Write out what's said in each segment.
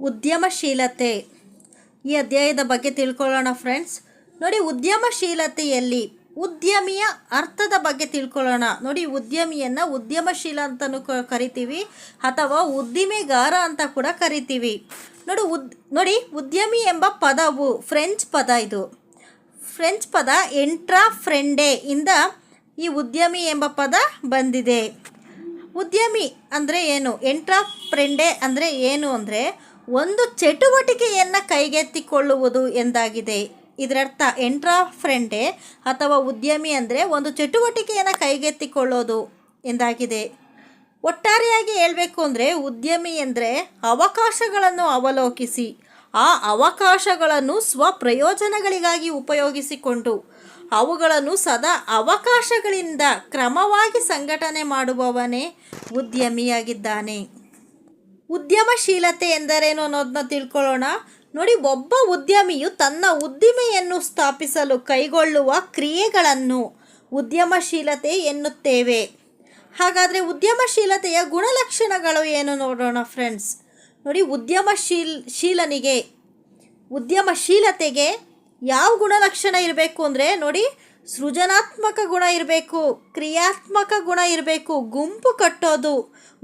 ಉದ್ಯಮಶೀಲತೆ ಈ ಅಧ್ಯಾಯದ ಬಗ್ಗೆ ತಿಳ್ಕೊಳ್ಳೋಣ ಫ್ರೆಂಡ್ಸ್ ನೋಡಿ, ಉದ್ಯಮಶೀಲತೆಯಲ್ಲಿ ಉದ್ಯಮಿಯ ಅರ್ಥದ ಬಗ್ಗೆ ತಿಳ್ಕೊಳ್ಳೋಣ. ನೋಡಿ, ಉದ್ಯಮಿಯನ್ನು ಉದ್ಯಮಶೀಲ ಅಂತಲೂ ಕರಿತೀವಿ, ಅಥವಾ ಉದ್ದಿಮೆಗಾರ ಅಂತ ಕೂಡ ಕರಿತೀವಿ. ನೋಡಿ, ಉದ್, ನೋಡಿ, ಉದ್ಯಮಿ ಎಂಬ ಪದವು ಫ್ರೆಂಚ್ ಪದ ಇದು. ಫ್ರೆಂಚ್ ಪದ ಎಂಟ್ರಾ ಫ್ರೆಂಡೆ ಇಂದ ಈ ಉದ್ಯಮಿ ಎಂಬ ಪದ ಬಂದಿದೆ. ಉದ್ಯಮಿ ಅಂದರೆ ಏನು? ಎಂಟ್ರಾ ಫ್ರೆಂಡೆ ಅಂದರೆ ಏನು ಅಂದರೆ ಒಂದು ಚಟುವಟಿಕೆಯನ್ನು ಕೈಗೆತ್ತಿಕೊಳ್ಳುವುದು ಎಂದಾಗಿದೆ. ಇದರರ್ಥ ಎಂಟ್ರಾಫ್ರೆಂಡೆ ಅಥವಾ ಉದ್ಯಮಿ ಅಂದರೆ ಒಂದು ಚಟುವಟಿಕೆಯನ್ನು ಕೈಗೆತ್ತಿಕೊಳ್ಳೋದು ಎಂದಾಗಿದೆ. ಒಟ್ಟಾರೆಯಾಗಿ ಹೇಳಬೇಕು ಅಂದರೆ ಉದ್ಯಮಿ ಎಂದರೆ ಅವಕಾಶಗಳನ್ನು ಅವಲೋಕಿಸಿ, ಆ ಅವಕಾಶಗಳನ್ನು ಸ್ವಪ್ರಯೋಜನಗಳಿಗಾಗಿ ಉಪಯೋಗಿಸಿಕೊಂಡು, ಅವುಗಳನ್ನು ಸದಾ ಅವಕಾಶಗಳಿಂದ ಕ್ರಮವಾಗಿ ಸಂಘಟನೆ ಮಾಡುವವನೇ ಉದ್ಯಮಿಯಾಗಿದ್ದಾನೆ. ಉದ್ಯಮಶೀಲತೆ ಎಂದರೇನು ಅನ್ನೋದನ್ನ ತಿಳ್ಕೊಳ್ಳೋಣ. ನೋಡಿ, ಒಬ್ಬ ಉದ್ಯಮಿಯು ತನ್ನ ಉದ್ದಿಮೆಯನ್ನು ಸ್ಥಾಪಿಸಲು ಕೈಗೊಳ್ಳುವ ಕ್ರಿಯೆಗಳನ್ನು ಉದ್ಯಮಶೀಲತೆ ಎನ್ನುತ್ತೇವೆ. ಹಾಗಾದರೆ ಉದ್ಯಮಶೀಲತೆಯ ಗುಣಲಕ್ಷಣಗಳು ಏನು ನೋಡೋಣ ಫ್ರೆಂಡ್ಸ್ ನೋಡಿ, ಉದ್ಯಮಶೀಲ್, ಶೀಲನಿಗೆ, ಉದ್ಯಮಶೀಲತೆಗೆ ಯಾವ ಗುಣಲಕ್ಷಣ ಇರಬೇಕು ಅಂದರೆ, ನೋಡಿ, ಸೃಜನಾತ್ಮಕ ಗುಣ ಇರಬೇಕು, ಕ್ರಿಯಾತ್ಮಕ ಗುಣ ಇರಬೇಕು, ಗುಂಪು ಕಟ್ಟೋದು.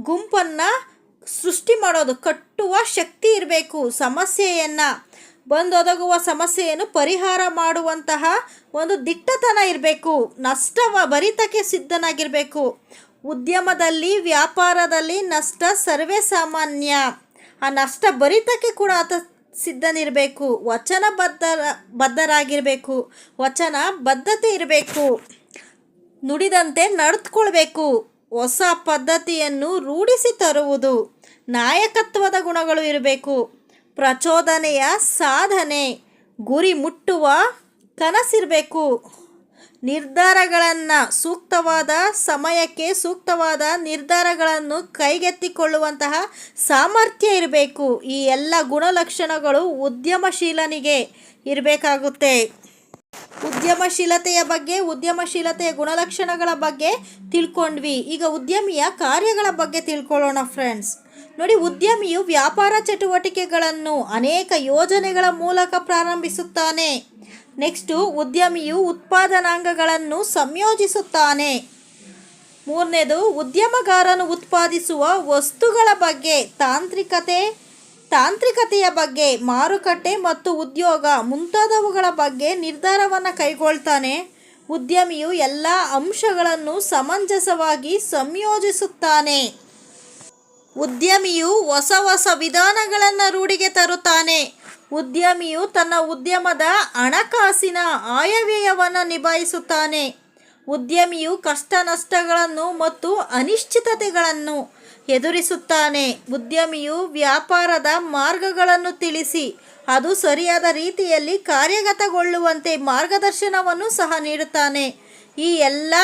ಗುಂಪನ್ನು ಸೃಷ್ಟಿ ಮಾಡೋದು, ಕಟ್ಟುವ ಶಕ್ತಿ ಇರಬೇಕು. ಸಮಸ್ಯೆಯನ್ನು, ಬಂದೊದಗುವ ಸಮಸ್ಯೆಯನ್ನು ಪರಿಹಾರ ಮಾಡುವಂತಹ ಒಂದು ದಿಟ್ಟತನ ಇರಬೇಕು. ನಷ್ಟವ ಭರಿತಕ್ಕೆ ಸಿದ್ಧನಾಗಿರಬೇಕು. ಉದ್ಯಮದಲ್ಲಿ, ವ್ಯಾಪಾರದಲ್ಲಿ ನಷ್ಟ ಸರ್ವೇ ಸಾಮಾನ್ಯ. ಆ ನಷ್ಟ ಭರಿತಕ್ಕೆ ಕೂಡ ಆತ ಸಿದ್ಧನಿರಬೇಕು. ವಚನ ಬದ್ಧರ ಬದ್ಧರಾಗಿರಬೇಕು. ವಚನ ಬದ್ಧತೆ ಇರಬೇಕು. ನುಡಿದಂತೆ ನಡೆದುಕೊಳ್ಬೇಕು. ಹೊಸ ಪದ್ಧತಿಯನ್ನು ರೂಢಿಸಿ ತರುವುದು. ನಾಯಕತ್ವದ ಗುಣಗಳು ಇರಬೇಕು. ಪ್ರಚೋದನೆಯ ಸಾಧನೆ, ಗುರಿ ಮುಟ್ಟುವ ಕನಸಿರಬೇಕು. ನಿರ್ಧಾರಗಳನ್ನು ಸೂಕ್ತವಾದ ಸಮಯಕ್ಕೆ ಸೂಕ್ತವಾದ ನಿರ್ಧಾರಗಳನ್ನು ಕೈಗೆತ್ತಿಕೊಳ್ಳುವಂತಹ ಸಾಮರ್ಥ್ಯ ಇರಬೇಕು. ಈ ಎಲ್ಲ ಗುಣಲಕ್ಷಣಗಳು ಉದ್ಯಮಶೀಲನಿಗೆ ಇರಬೇಕಾಗುತ್ತೆ. ಉದ್ಯಮಶೀಲತೆಯ ಬಗ್ಗೆ, ಉದ್ಯಮಶೀಲತೆಯ ಗುಣಲಕ್ಷಣಗಳ ಬಗ್ಗೆ ತಿಳ್ಕೊಂಡ್ವಿ. ಈಗ ಉದ್ಯಮಿಯ ಕಾರ್ಯಗಳ ಬಗ್ಗೆ ತಿಳ್ಕೊಳ್ಳೋಣ ಫ್ರೆಂಡ್ಸ್ ನೋಡಿ, ಉದ್ಯಮಿಯು ವ್ಯಾಪಾರ ಚಟುವಟಿಕೆಗಳನ್ನು ಅನೇಕ ಯೋಜನೆಗಳ ಮೂಲಕ ಪ್ರಾರಂಭಿಸುತ್ತಾನೆ. ನೆಕ್ಸ್ಟು, ಉದ್ಯಮಿಯು ಉತ್ಪಾದನಾಂಗಗಳನ್ನು ಸಂಯೋಜಿಸುತ್ತಾನೆ. ಮೂರನೇದು, ಉದ್ಯಮಗಾರನು ಉತ್ಪಾದಿಸುವ ವಸ್ತುಗಳ ಬಗ್ಗೆ, ತಾಂತ್ರಿಕತೆ, ತಾಂತ್ರಿಕತೆಯ ಬಗ್ಗೆ, ಮಾರುಕಟ್ಟೆ ಮತ್ತು ಉದ್ಯೋಗ ಮುಂತಾದವುಗಳ ಬಗ್ಗೆ ನಿರ್ಧಾರವನ್ನು ಕೈಗೊಳ್ತಾನೆ. ಉದ್ಯಮಿಯು ಎಲ್ಲ ಅಂಶಗಳನ್ನು ಸಮಂಜಸವಾಗಿ ಸಂಯೋಜಿಸುತ್ತಾನೆ. ಉದ್ಯಮಿಯು ಹೊಸ ಹೊಸ ವಿಧಾನಗಳನ್ನು ರೂಢಿಗೆ ತರುತ್ತಾನೆ. ಉದ್ಯಮಿಯು ತನ್ನ ಉದ್ಯಮದ ಹಣಕಾಸಿನ ಆಯವ್ಯಯವನ್ನು ನಿಭಾಯಿಸುತ್ತಾನೆ. ಉದ್ಯಮಿಯು ಕಷ್ಟ ನಷ್ಟಗಳನ್ನು ಮತ್ತು ಅನಿಶ್ಚಿತತೆಗಳನ್ನು ಎದುರಿಸುತ್ತಾನೆ. ಉದ್ಯಮಿಯು ವ್ಯಾಪಾರದ ಮಾರ್ಗಗಳನ್ನು ತಿಳಿಸಿ, ಅದು ಸರಿಯಾದ ರೀತಿಯಲ್ಲಿ ಕಾರ್ಯಗತಗೊಳ್ಳುವಂತೆ ಮಾರ್ಗದರ್ಶನವನ್ನು ಸಹ ನೀಡುತ್ತಾನೆ. ಈ ಎಲ್ಲ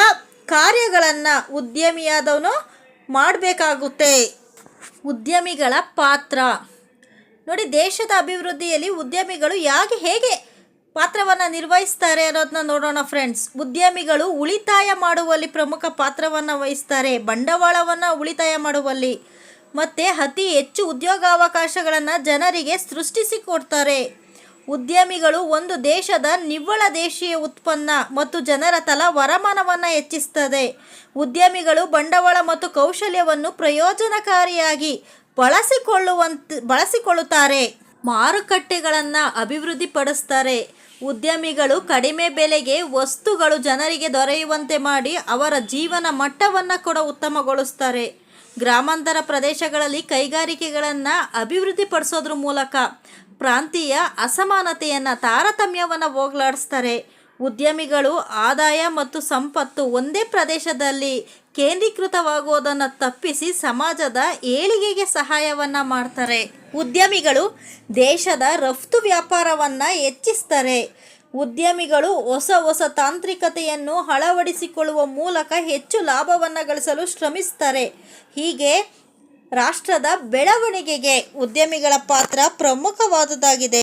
ಕಾರ್ಯಗಳನ್ನು ಉದ್ಯಮಿಯಾದವನು ಮಾಡಬೇಕಾಗುತ್ತೆ. ಉದ್ಯಮಿಗಳ ಪಾತ್ರ. ನೋಡಿ, ದೇಶದ ಅಭಿವೃದ್ಧಿಯಲ್ಲಿ ಉದ್ಯಮಿಗಳು ಯಾಕೆ ಹೇಗೆ ಪಾತ್ರವನ್ನು ನಿರ್ವಹಿಸ್ತಾರೆ ಅನ್ನೋದನ್ನ ನೋಡೋಣ ಫ್ರೆಂಡ್ಸ್. ಉದ್ಯಮಿಗಳು ಉಳಿತಾಯ ಮಾಡುವಲ್ಲಿ ಪ್ರಮುಖ ಪಾತ್ರವನ್ನು ವಹಿಸ್ತಾರೆ. ಬಂಡವಾಳವನ್ನು ಉಳಿತಾಯ ಮಾಡುವಲ್ಲಿ. ಮತ್ತು ಅತಿ ಹೆಚ್ಚು ಉದ್ಯೋಗಾವಕಾಶಗಳನ್ನು ಜನರಿಗೆ ಸೃಷ್ಟಿಸಿ ಕೊಡ್ತಾರೆ. ಉದ್ಯಮಿಗಳು ಒಂದು ದೇಶದ ನಿವ್ವಳ ದೇಶೀಯ ಉತ್ಪನ್ನ ಮತ್ತು ಜನರ ತಲಾ ವರಮಾನವನ್ನು ಹೆಚ್ಚಿಸ್ತದೆ. ಉದ್ಯಮಿಗಳು ಬಂಡವಾಳ ಮತ್ತು ಕೌಶಲ್ಯವನ್ನು ಪ್ರಯೋಜನಕಾರಿಯಾಗಿ ಬಳಸಿಕೊಳ್ಳುವಂತ, ಬಳಸಿಕೊಳ್ಳುತ್ತಾರೆ. ಮಾರುಕಟ್ಟೆಗಳನ್ನು ಅಭಿವೃದ್ಧಿಪಡಿಸ್ತಾರೆ. ಉದ್ಯಮಿಗಳು ಕಡಿಮೆ ಬೆಲೆಗೆ ವಸ್ತುಗಳು ಜನರಿಗೆ ದೊರೆಯುವಂತೆ ಮಾಡಿ ಅವರ ಜೀವನ ಮಟ್ಟವನ್ನು ಕೂಡ ಉತ್ತಮಗೊಳಿಸ್ತಾರೆ. ಗ್ರಾಮಾಂತರ ಪ್ರದೇಶಗಳಲ್ಲಿ ಕೈಗಾರಿಕೆಗಳನ್ನು ಅಭಿವೃದ್ಧಿಪಡಿಸೋದ್ರ ಮೂಲಕ ಪ್ರಾಂತೀಯ ಅಸಮಾನತೆಯನ್ನು ತಾರತಮ್ಯವನ್ನು ಹೋಗ್ಲಾಡಿಸ್ತಾರೆ. ಉದ್ಯಮಿಗಳು ಆದಾಯ ಮತ್ತು ಸಂಪತ್ತು ಒಂದೇ ಪ್ರದೇಶದಲ್ಲಿ ಕೇಂದ್ರೀಕೃತವಾಗುವುದನ್ನು ತಪ್ಪಿಸಿ ಸಮಾಜದ ಏಳಿಗೆಗೆ ಸಹಾಯವನ್ನು ಮಾಡ್ತಾರೆ. ಉದ್ಯಮಿಗಳು ದೇಶದ ರಫ್ತು ವ್ಯಾಪಾರವನ್ನು ಹೆಚ್ಚಿಸ್ತಾರೆ. ಉದ್ಯಮಿಗಳು ಹೊಸ ಹೊಸ ತಾಂತ್ರಿಕತೆಯನ್ನು ಅಳವಡಿಸಿಕೊಳ್ಳುವ ಮೂಲಕ ಹೆಚ್ಚು ಲಾಭವನ್ನು ಗಳಿಸಲು ಶ್ರಮಿಸ್ತಾರೆ. ಹೀಗೆ ರಾಷ್ಟ್ರದ ಬೆಳವಣಿಗೆಗೆ ಉದ್ಯಮಿಗಳ ಪಾತ್ರ ಪ್ರಮುಖವಾದುದಾಗಿದೆ.